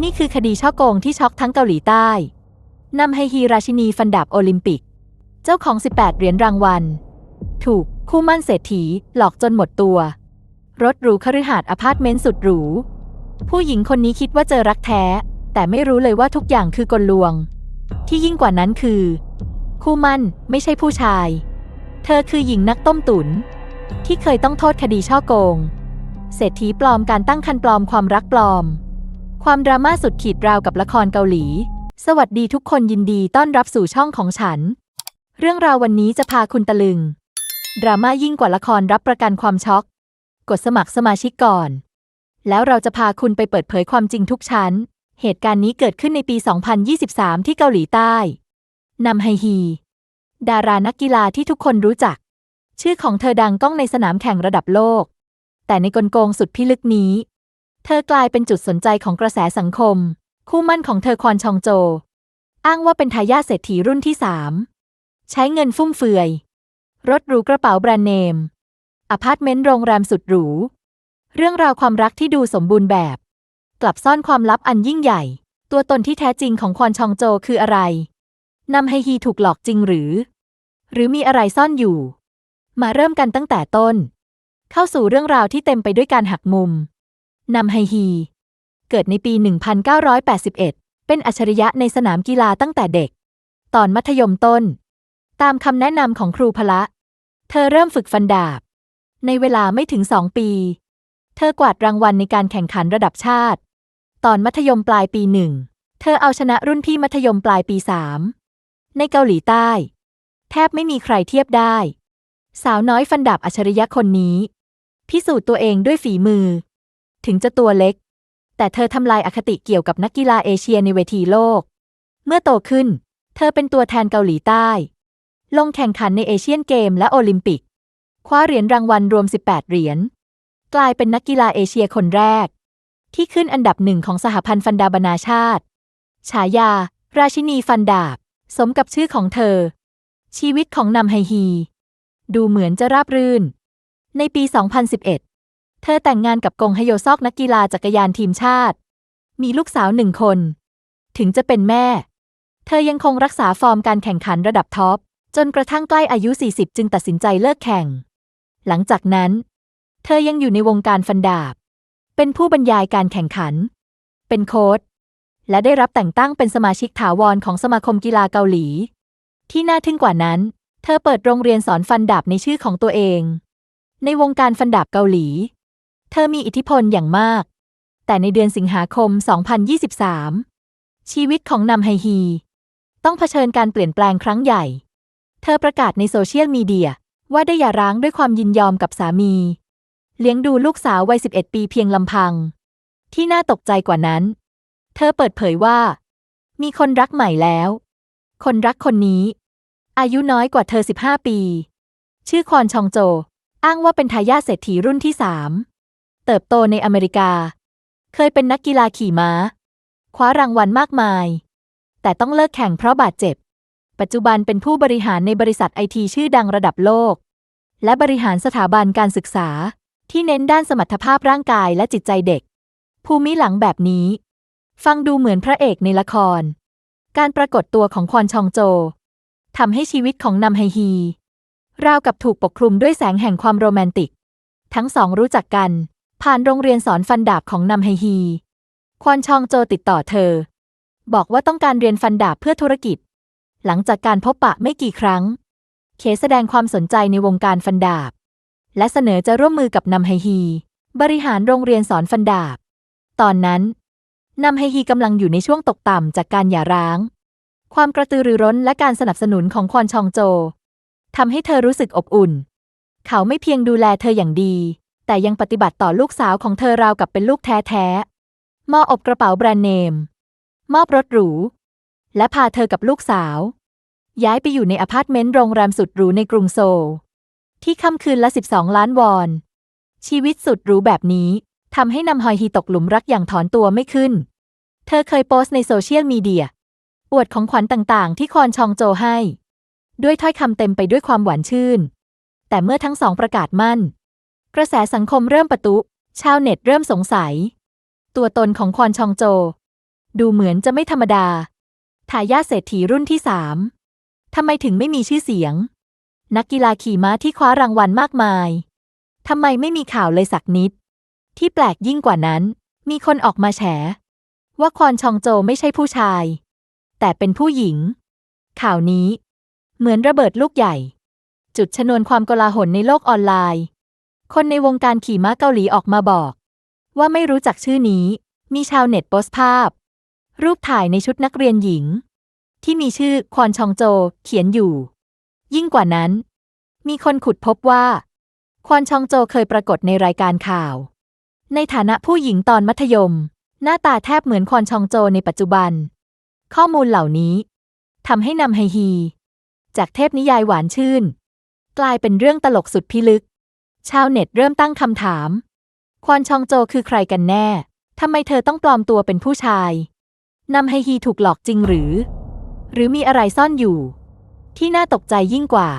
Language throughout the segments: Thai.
นี่คือคดีช่อโกงที่ช็อกทั้งเกาหลีใต้ นำไฮฮีราชินีฟันดาบโอลิมปิก เจ้าของ 18 เหรียญรางวัล ถูกคู่มั่นเศรษฐีหลอกจนหมดตัว รถหรูคฤหาสน์อพาร์ตเมนต์สุดหรู ผู้หญิงคนนี้คิดว่าเจอรักแท้ แต่ไม่รู้เลยว่าทุกอย่างคือกลลวง ที่ยิ่งกว่านั้นคือ คู่มั่นไม่ใช่ผู้ชาย เธอคือหญิงนักต้มตุ๋นที่เคยต้องโทษคดีช่อโกง เศรษฐีปลอมการตั้งคันปลอมความรักปลอม ความดราม่าสุดขีดราวกับละครเกาหลี สวัสดีทุกคนยินดีต้อนรับสู่ช่องของฉัน เรื่องราววันนี้จะพาคุณตะลึง ดราม่ายิ่งกว่าละครรับประกันความช็อก กดสมัครสมาชิกก่อน แล้วเราจะพาคุณไปเปิดเผยความจริงทุกชั้น เหตุการณ์นี้เกิดขึ้นในปี 2023 ที่เกาหลีใต้นำไฮฮี ดารานักกีฬาที่ทุกคนรู้จัก ชื่อของเธอดังก้องในสนามแข่งระดับโลก แต่ในกลโกงสุดพิลึกนี้ เธอกลายเป็นจุดสนใจของกระแสสังคม คู่มั่นของเธอควอนชองโจ อ้างว่าเป็นทายาทเศรษฐีรุ่นที่สามใช้เงินฟุ่มเฟือย รถหรูกระเป๋าแบรนด์เนมอพาร์ตเมนต์โรงแรมสุดหรู เรื่องราวความรักที่ดูสมบูรณ์แบบ กลับซ่อนความลับอันยิ่งใหญ่ ตัวตนที่แท้จริงของควอนชองโจคืออะไรนำไฮฮีถูกหลอกจริงหรือ หรือมีอะไรซ่อนอยู่ มาเริ่มกันตั้งแต่ต้น เข้าสู่เรื่องราวที่เต็มไปด้วยการหักมุม นำไฮฮี เกิดในปี 1981 เป็นอัจฉริยะในสนามกีฬาตั้งแต่เด็ก ตอนมัธยมต้น ตามคำแนะนำของครูพละ เธอเริ่มฝึกฟันดาบ ในเวลาไม่ถึงสองปี เธอกวาดรางวัลในการแข่งขันระดับชาติ ตอนมัธยมปลายปีหนึ่ง เธอเอาชนะรุ่นพี่มัธยมปลายปีสามในเกาหลีใต้ แทบไม่มีใครเทียบได้ สาวน้อยฟันดาบอัจฉริยะคนนี้ พิสูจน์ตัวเองด้วยฝีมือ ถึงจะตัวเล็ก แต่เธอทำลายอคติเกี่ยวกับนักกีฬาเอเชียในเวทีโลก เมื่อโตขึ้น เธอเป็นตัวแทนเกาหลีใต้ ลงแข่งขันในเอเชียนเกมและโอลิมปิก คว้าเหรียญรางวัลรวม 18 เหรียญ กลายเป็นนักกีฬาเอเชียคนแรก ที่ขึ้นอันดับหนึ่งของสหพันธ์ฟันดาบนาชาติ ฉายา ราชินีฟันดาบ สมกับชื่อของเธอ ชีวิตของนำไฮฮี ดูเหมือนจะราบรื่น ในปี 2011 เธอแต่งงานกับกงฮโยซอกนักกีฬาจักรยานทีมชาติ มีลูกสาวหนึ่งคน ถึงจะเป็นแม่ เธอยังคงรักษาฟอร์มการแข่งขันระดับท็อป จนกระทั่งใกล้อายุ 40 จึงตัดสินใจเลิกแข่ง หลังจากนั้น เธอยังอยู่ในวงการฟันดาบ เป็นผู้บรรยายการแข่งขัน เป็นโค้ชและได้รับแต่งตั้งเป็นสมาชิกถาวรของสมาคมกีฬาเกาหลี ที่น่าทึ่งกว่านั้น เธอเปิดโรงเรียนสอนฟันดาบในชื่อของตัวเอง ในวงการฟันดาบเกาหลี เธอมีอิทธิพลอย่างมาก แต่ในเดือนสิงหาคม 2023 ชีวิตของนำไฮฮี ต้องเผชิญการเปลี่ยนแปลงครั้งใหญ่ เธอประกาศในโซเชียลมีเดียว่าได้หย่าร้างด้วยความยินยอมกับสามี เลี้ยงดูลูกสาววัย 11 ปีเพียงลำพัง ที่น่าตกใจกว่านั้น เธอเปิดเผยว่า มีคนรักใหม่แล้ว คนรักคนนี้ อายุน้อยกว่าเธอ 15 ปี ชื่อควอนชองโจ อ้างว่าเป็นทายาทเศรษฐีรุ่นที่สาม เติบโตในอเมริกา เคยเป็นนักกีฬาขี่ม้า คว้ารางวัลมากมาย แต่ต้องเลิกแข่งเพราะบาดเจ็บ ปัจจุบันเป็นผู้บริหารในบริษัทไอทีชื่อดังระดับโลก และบริหารสถาบันการศึกษา ที่เน้นด้านสมรรถภาพร่างกายและจิตใจเด็ก ภูมิหลังแบบนี้ ฟังดูเหมือนพระเอกในละคร การปรากฏตัวของควอนชองโจทำให้ชีวิตของนำไฮฮี ราวกับถูกปกคลุมด้วยแสงแห่งความโรแมนติก ทั้งสองรู้จักกัน ผ่านโรงเรียนสอนฟันดาบของนำไฮฮี ควอนชองโจติดต่อเธอ บอกว่าต้องการเรียนฟันดาบเพื่อธุรกิจ หลังจากการพบปะไม่กี่ครั้ง เคแสดงความสนใจในวงการฟันดาบ และเสนอจะร่วมมือกับนำไฮฮี บริหารโรงเรียนสอนฟันดาบ ตอนนั้นนำไฮฮีกำลังอยู่ในช่วงตกต่ำจากการหย่าร้าง ความกระตือรือร้นและการสนับสนุนของควอนชองโจทำให้เธอรู้สึกอบอุ่น เขาไม่เพียงดูแลเธออย่างดี แต่ยังปฏิบัติต่อลูกสาวของเธอราวกับเป็นลูกแท้ๆมอบอบกระเป๋าแบรนด์เนม มอบรถหรู และพาเธอกับลูกสาว ย้ายไปอยู่ในอพาร์ตเมนต์โรงแรมสุดหรูในกรุงโซล ที่ค่ำคืนละ 12 ล้านวอน ชีวิตสุดหรูแบบนี้ทำให้นำฮอยฮีตกหลุมรักอย่างถอนตัวไม่ขึ้น เธอเคยโพสต์ในโซเชียลมีเดีย อวดของขวัญต่างๆ ที่คอนชองโจให้ ด้วยถ้อยคำเต็มไปด้วยความหวานชื่น แต่เมื่อทั้งสองประกาศมั่น กระแสสังคมเริ่มประตุ ชาวเน็ตเริ่มสงสัย ตัวตนของควอนชองโจ ดูเหมือนจะไม่ธรรมดา ทายาทเศรษฐีรุ่นที่สามทำไมถึงไม่มีชื่อเสียง นักกีฬาขี่ม้าที่คว้ารางวัลมากมาย ทำไมไม่มีข่าวเลยสักนิด ที่แปลกยิ่งกว่านั้น มีคนออกมาแฉ ว่าควอนชองโจไม่ใช่ผู้ชาย แต่เป็นผู้หญิง ข่าวนี้ เหมือนระเบิดลูกใหญ่ จุดชนวนความโกลาหลในโลกออนไลน์ คนในวงการขี่ม้าเกาหลีออกมาบอก ว่าไม่รู้จักชื่อนี้ มีชาวเน็ตโพสต์ภาพ รูปถ่ายในชุดนักเรียนหญิง ที่มีชื่อควอนชองโจ เขียนอยู่ ยิ่งกว่านั้น มีคนขุดพบว่า ควอนชองโจเคยปรากฏในรายการข่าว ในฐานะผู้หญิงตอนมัธยม หน้าตาแทบเหมือนควอนชองโจในปัจจุบัน ข้อมูลเหล่านี้ทำให้นำไฮฮี จากเทพนิยายหวานชื่น กลายเป็นเรื่องตลกสุดพิลึก ชาวเน็ตเริ่มตั้งคำถาม ควอนชองโจคือใครกันแน่ ทำไมเธอต้องปลอมตัวเป็นผู้ชาย นำไฮฮีถูกหลอกจริงหรือ หรือมีอะไรซ่อนอยู่ ที่น่าตกใจยิ่งกว่า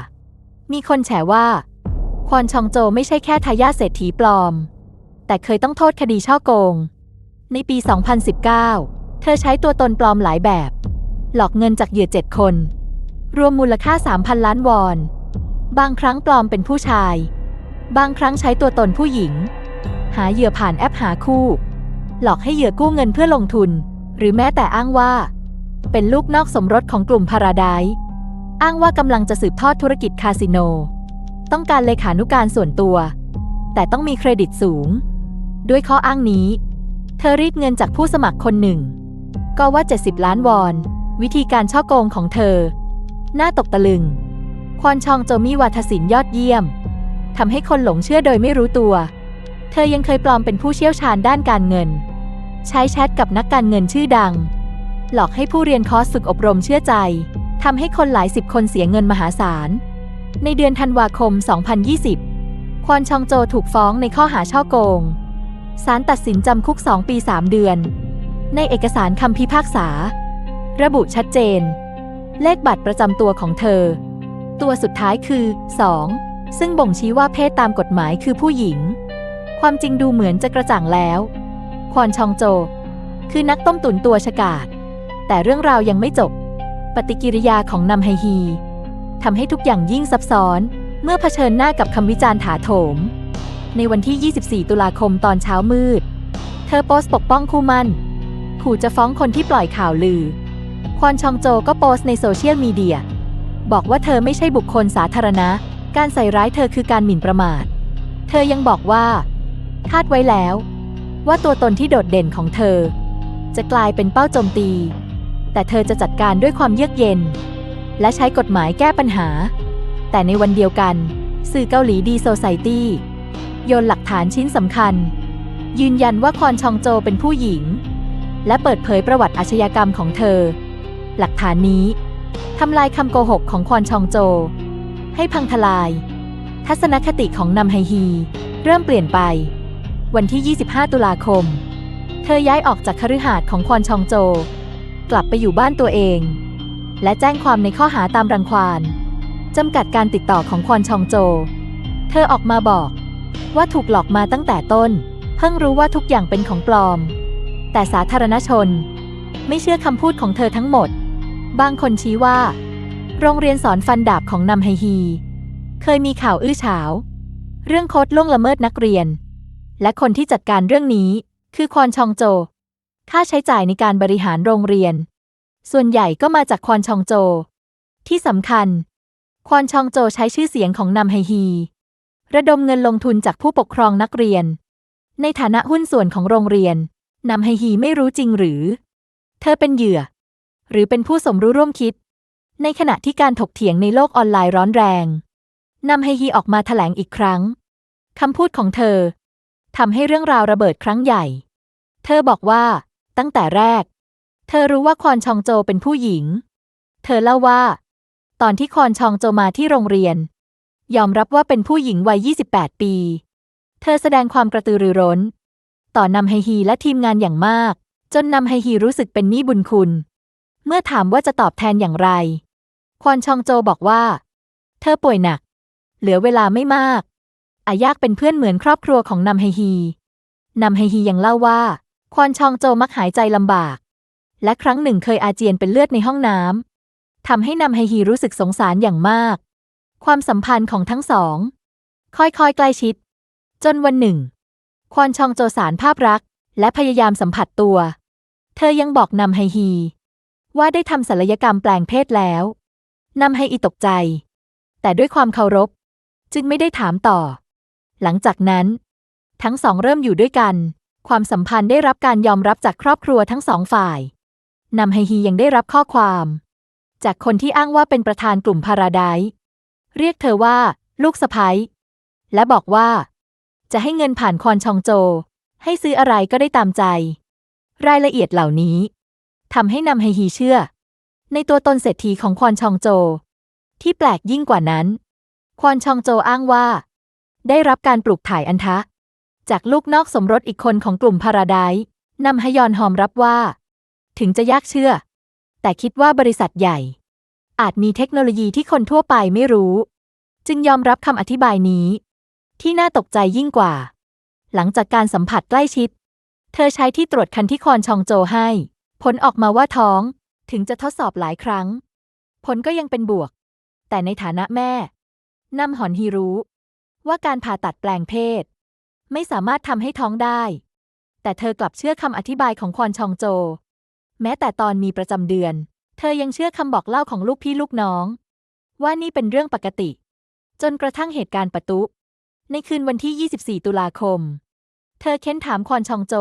มีคนแฉว่า ควอนชองโจไม่ใช่แค่ทายาทเศรษฐีปลอม แต่เคยต้องโทษคดีช่อโกง ในปี 2019 เธอใช้ตัวตนปลอมหลายแบบ หลอกเงินจากเหยื่อเจ็ดคน รวมมูลค่า 3,000 ล้านวอน บางครั้งปลอมเป็นผู้ชาย บางครั้งใช้ตัวตนผู้หญิง หาเหยื่อผ่านแอปหาคู่ หลอกให้เหยื่อกู้เงินเพื่อลงทุน หรือแม้แต่อ้างว่า เป็นลูกนอกสมรสของกลุ่มพาราได์อ้างว่ากำลังจะสืบทอดธุรกิจคาสิโน ต้องการเลขานุการส่วนตัว แต่ต้องมีเครดิตสูง ด้วยข้ออ้างนี้ เธอรีดเงินจากผู้สมัครคนหนึ่ง ก็ว่า 70 ล้านวอน วิธีการช่อโกงของเธอ น่าตกตะลึง ควอนชองโจมีวาทศิลป์ยอดเยี่ยม ทำให้คนหลงเชื่อโดยไม่รู้ตัว เธอยังเคยปลอมเป็นผู้เชี่ยวชาญด้านการเงิน ใช้แชทกับนักการเงินชื่อดัง หลอกให้ผู้เรียนคอร์สฝึกอบรมเชื่อใจทำให้คนหลายสิบคนเสียเงินมหาศาล ในเดือนธันวาคม 2020 ควอนชองโจถูกฟ้องในข้อหาช่อโกง ศาลตัดสินจำคุก 2 ปี 3 เดือน ในเอกสารคำพิพากษา ระบุชัดเจน เลขบัตรประจำตัวของเธอ ตัวสุดท้ายคือ 2 ซึ่งบ่งชี้ว่าเพศตามกฎหมายคือผู้หญิง ความจริงดูเหมือนจะกระจ่างแล้ว ควอนชองโจ คือนักต้มตุ๋นตัวฉกาจแต่เรื่องราวยังไม่จบ ปฏิกิริยาของนำไฮฮีทำให้ทุกอย่างยิ่งซับซ้อน เมื่อเผชิญหน้ากับคำวิจารณ์ถาโถม ในวันที่ 24 ตุลาคมตอนเช้ามืด เธอโพสต์ปกป้องคู่มั่นขู่จะฟ้องคนที่ปล่อยข่าวลือ ควอนชองโจก็โพสต์ในโซเชียลมีเดีย บอกว่าเธอไม่ใช่บุคคลสาธารณะ การใส่ร้ายเธอคือการหมิ่นประมาท เธอยังบอกว่า คาดไว้แล้ว ว่าตัวตนที่โดดเด่นของเธอ จะกลายเป็นเป้าโจมตี แต่เธอจะจัดการด้วยความเยือกเย็น และใช้กฎหมายแก้ปัญหา แต่ในวันเดียวกัน สื่อเกาหลีดีโซไซตี้โยนหลักฐานชิ้นสำคัญ ยืนยันว่าคอนชองโจเป็นผู้หญิง และเปิดเผยประวัติอาชญากรรมของเธอ หลักฐานนี้ทำลายคำโกหกของคอนชองโจ ให้พังทลาย ทัศนคติของนำไฮฮี เริ่มเปลี่ยนไป วันที่ 25 ตุลาคม เธอย้ายออกจากคฤหาสน์ของควอนชองโจ กลับไปอยู่บ้านตัวเอง และแจ้งความในข้อหาตามรังควานจำกัดการติดต่อของควอนชองโจ เธอออกมาบอกว่าถูกหลอกมาตั้งแต่ต้น เพิ่งรู้ว่าทุกอย่างเป็นของปลอม แต่สาธารณชน ไม่เชื่อคำพูดของเธอทั้งหมด บางคนชี้ว่า โรงเรียนสอนฟันดาบของนำไฮฮี เคยมีข่าวอื้อฉาว เรื่องโค้ดล่วงละเมิดนักเรียน และคนที่จัดการเรื่องนี้ คือควอนชองโจ ค่าใช้จ่ายในการบริหารโรงเรียน ส่วนใหญ่ก็มาจากควอนชองโจ ที่สำคัญ ควอนชองโจใช้ชื่อเสียงของนำไฮฮี ระดมเงินลงทุนจากผู้ปกครองนักเรียน ในฐานะหุ้นส่วนของโรงเรียนนำไฮฮีไม่รู้จริงหรือ เธอเป็นเหยื่อ หรือเป็นผู้สมรู้ร่วมคิด ในขณะที่การถกเถียงในโลกออนไลน์ร้อนแรงนำไฮฮีออกมาแถลงอีกครั้งคำพูดของเธอทำให้เรื่องราวระเบิดครั้งใหญ่ เธอบอกว่า ตั้งแต่แรก เธอรู้ว่าควอนชองโจเป็นผู้หญิง เธอเล่าว่า ตอนที่ควอนชองโจมาที่โรงเรียน ยอมรับว่าเป็นผู้หญิงวัย 28 ปี เธอแสดงความกระตือรือร้น ต่อนำไฮฮีและทีมงานอย่างมาก จนนำไฮฮีรู้สึกเป็นหนี้บุญคุณ เมื่อถามว่าจะตอบแทนอย่างไร ควอนชองโจบอกว่า เธอป่วยหนัก เหลือเวลาไม่มาก อายากเป็นเพื่อนเหมือนครอบครัวของนำไฮฮีนำไฮฮียังเล่าว่า ควอนชองโจมักหายใจลำบาก และครั้งหนึ่งเคยอาเจียนเป็นเลือดในห้องน้ำทำให้นำไฮฮีรู้สึกสงสารอย่างมาก ความสัมพันธ์ของทั้งสอง ค่อยๆใกล้ชิด จนวันหนึ่ง ควอนชองโจสารภาพรัก และพยายามสัมผัสตัว เธอยังบอกนำไฮฮีว่าได้ทำศัลยกรรมแปลงเพศแล้ว นำไฮอีตกใจ แต่ด้วยความเคารพ จึงไม่ได้ถามต่อ หลังจากนั้น ทั้งสองเริ่มอยู่ด้วยกัน ความสัมพันธ์ได้รับการยอมรับจากครอบครัวทั้งสองฝ่ายนำไฮฮียังได้รับข้อความ จากคนที่อ้างว่าเป็นประธานกลุ่มพาราไดซ์เรียกเธอว่า ลูกสะพ้ยและบอกว่า จะให้เงินผ่านควอนชองโจ ให้ซื้ออะไรก็ได้ตามใจ รายละเอียดเหล่านี้ทำให้นำไฮฮีเชื่อ ในตัวตนเศรษฐีของควอนชองโจ ที่แปลกยิ่งกว่านั้น ควอนชองโจอ้างว่า ได้รับการปลูกถ่ายอันทะ จากลูกนอกสมรสอีกคนของกลุ่มพาราไดนำฮยอนหอมรับว่า ถึงจะยากเชื่อ แต่คิดว่าบริษัทใหญ่ อาจมีเทคโนโลยีที่คนทั่วไปไม่รู้ จึงยอมรับคำอธิบายนี้ ที่น่าตกใจยิ่งกว่า หลังจากการสัมผัสใกล้ชิด เธอใช้ที่ตรวจคันที่คอนชองโจให้ ผลออกมาว่าท้อง ถึงจะทดสอบหลายครั้ง ผลก็ยังเป็นบวก แต่ในฐานะแม่นำหอนฮีรู้ ว่าการผ่าตัดแปลงเพศ ไม่สามารถทำให้ท้องได้ แต่เธอกลับเชื่อคำอธิบายของควอนชองโจ แม้แต่ตอนมีประจำเดือน เธอยังเชื่อคำบอกเล่าของลูกพี่ลูกน้อง ว่านี่เป็นเรื่องปกติ จนกระทั่งเหตุการณ์ปะตุ ในคืนวันที่ 24 ตุลาคม เธอเค้นถามควอนชองโจ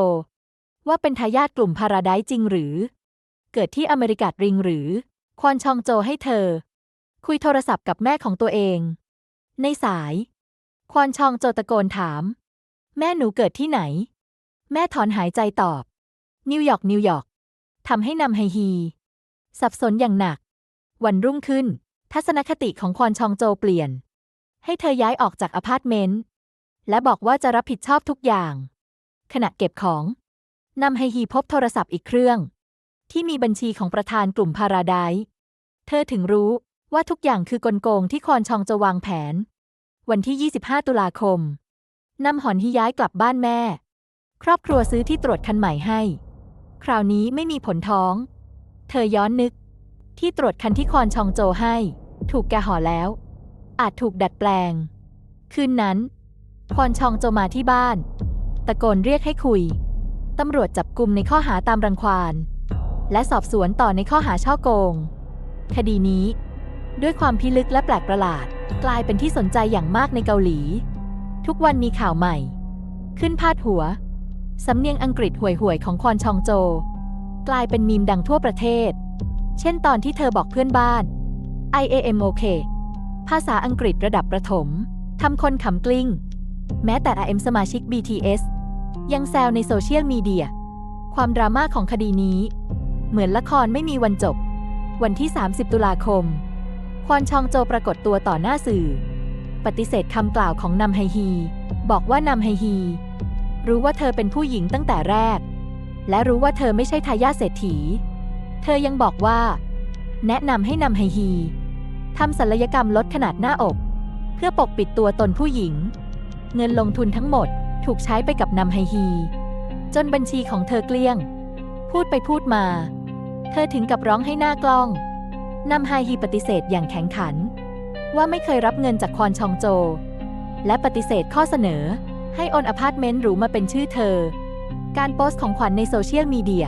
ว่าเป็นทายาทกลุ่มพาราไดจริงหรือ เกิดที่อเมริการิงหรือ ควอนชองโจให้เธอ คุยโทรศัพท์กับแม่ของตัวเอง ในสาย ควอนชองโจตะโกนถาม แม่หนูเกิดที่ไหน แม่ถอนหายใจตอบ นิวยอร์กนิวยอร์กทำให้นำไฮฮี สับสนอย่างหนัก วันรุ่งขึ้น ทัศนคติของควอนชองโจเปลี่ยน ให้เธอย้ายออกจากอพาร์ตเมนต์และบอกว่าจะรับผิดชอบทุกอย่าง ขณะเก็บของนำไฮฮีพบโทรศัพท์อีกเครื่อง ที่มีบัญชีของประธานกลุ่มพาราไดเธอถึงรู้ว่าทุกอย่างคือกลโกงที่คอนชองจะวางแผน วันที่ 25 ตุลาคมนำหอนฮีย้ายกลับบ้านแม่ ครอบครัวซื้อที่ตรวจคันใหม่ให้ คราวนี้ไม่มีผลท้อง เธอย้อนนึก ที่ตรวจคันที่คอนชองโจให้ ถูกแกห่อแล้ว อาจถูกดัดแปลง คืนนั้นคอนชองโจมาที่บ้าน ตะโกนเรียกให้คุย ตำรวจจับกลุ่มในข้อหาตามรังควาน และสอบสวนต่อในข้อหาช่อโกง คดีนี้ ด้วยความพิลึกและแปลกประหลาด กลายเป็นที่สนใจอย่างมากในเกาหลี ทุกวันมีข่าวใหม่ ขึ้นพาดหัว สำเนียงอังกฤษห่วยๆของควอนชองโจ กลายเป็นมีมดังทั่วประเทศ เช่นตอนที่เธอบอกเพื่อนบ้าน I am OK ภาษาอังกฤษระดับประถมทำคนขำกลิ้ง แม้แต่ AM สมาชิก BTS ยังแซวในโซเชียลมีเดีย ความดราม่าของคดีนี้ เหมือนละครไม่มีวันจบ วันที่ 30 ตุลาคม ควอนชองโจปรากฏตัวต่อหน้าสื่อ ปฏิเสธคำกล่าวของนำไฮฮี บอกว่านำไฮฮี รู้ว่าเธอเป็นผู้หญิงตั้งแต่แรก และรู้ว่าเธอไม่ใช่ทายาทเศรษฐี เธอยังบอกว่า แนะนำให้นำไฮฮีทำศัลยกรรมลดขนาดหน้าอก เพื่อปกปิดตัวตนผู้หญิง เงินลงทุนทั้งหมดถูกใช้ไปกับนำไฮฮี จนบัญชีของเธอเกลี้ยง พูดไปพูดมา เธอถึงกับร้องให้หน้ากล้องนำไฮฮีปฏิเสธอย่างแข็งขัน ว่าไม่เคยรับเงินจากควอนชองโจ และปฏิเสธข้อเสนอ ให้โอนอพาร์ตเมนต์หรูมาเป็นชื่อเธอ การโพสต์ของขวัญในโซเชียลมีเดีย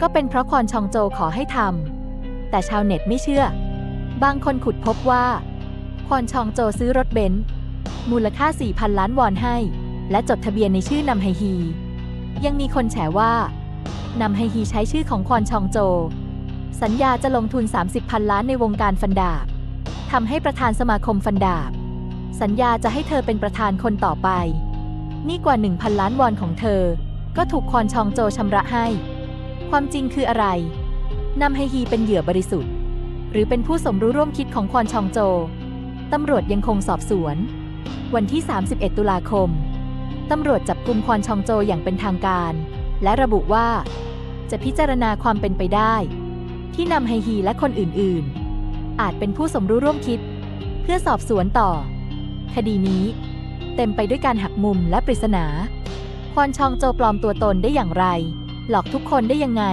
ก็เป็นเพราะควอนชองโจขอให้ทำแต่ชาวเน็ตไม่เชื่อ บางคนขุดพบว่า ควอนชองโจซื้อรถเบนซ์มูลค่า 4,000 ล้านวอนให้ และจดทะเบียนในชื่อนำไฮฮี ยังมีคนแฉว่า นำไฮฮีใช้ชื่อของควอนชองโจ สัญญาจะลงทุน 30พันล้านในวงการฟันดาบทำให้ประธานสมาคมฟันดาบ สัญญาจะให้เธอเป็นประธานคนต่อไป นี่กว่า 1,000 ล้านวอนของเธอ ก็ถูกควอนชองโจชำระให้ ความจริงคืออะไรนำไฮฮีเป็นเหยื่อบริสุทธิ์ หรือเป็นผู้สมรู้ร่วมคิดของควอนชองโจตำรวจยังคงสอบสวน วันที่ 31 ตุลาคม ตำรวจจับกลุ่มควอนชองโจอย่างเป็นทางการ และระบุว่า จะพิจารณาความเป็นไปได้ ที่นำไฮฮีและคนอื่นๆ อาจเป็นผู้สมรู้ร่วมคิด เพื่อสอบสวนต่อ คดีนี้ เต็มไปด้วยการหักมุมและปริศนาควอนชองโจปลอมตัวตนได้อย่างไร หลอกทุกคนได้ยังไง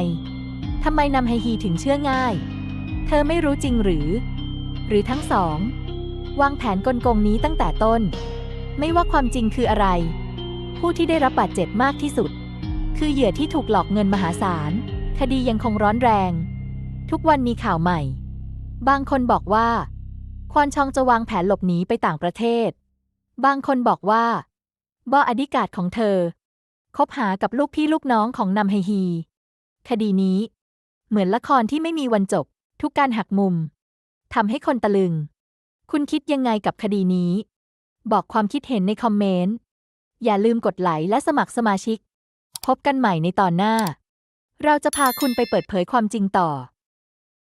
ทำไมนำไฮฮีถึงเชื่อง่าย เธอไม่รู้จริงหรือ หรือทั้งสอง วางแผนกลโกงนี้ตั้งแต่ต้น ไม่ว่าความจริงคืออะไร ผู้ที่ได้รับบาดเจ็บมากที่สุด คือเหยื่อที่ถูกหลอกเงินมหาศาล คดียังคงร้อนแรง ทุกวันมีข่าวใหม่ บางคนบอกว่า ควานชองจะวางแผนหลบหนีไปต่างประเทศ บางคนบอกว่าบออดิกาศของเธอ คบหากับลูกพี่ลูกน้องของนำไฮฮี คดีนี้ เหมือนละครที่ไม่มีวันจบ ทุกการหักมุมทำให้คนตะลึง คุณคิดยังไงกับคดีนี้ บอกความคิดเห็นในคอมเมนต์ อย่าลืมกดไลค์และสมัครสมาชิก พบกันใหม่ในตอนหน้า เราจะพาคุณไปเปิดเผยความจริงต่อ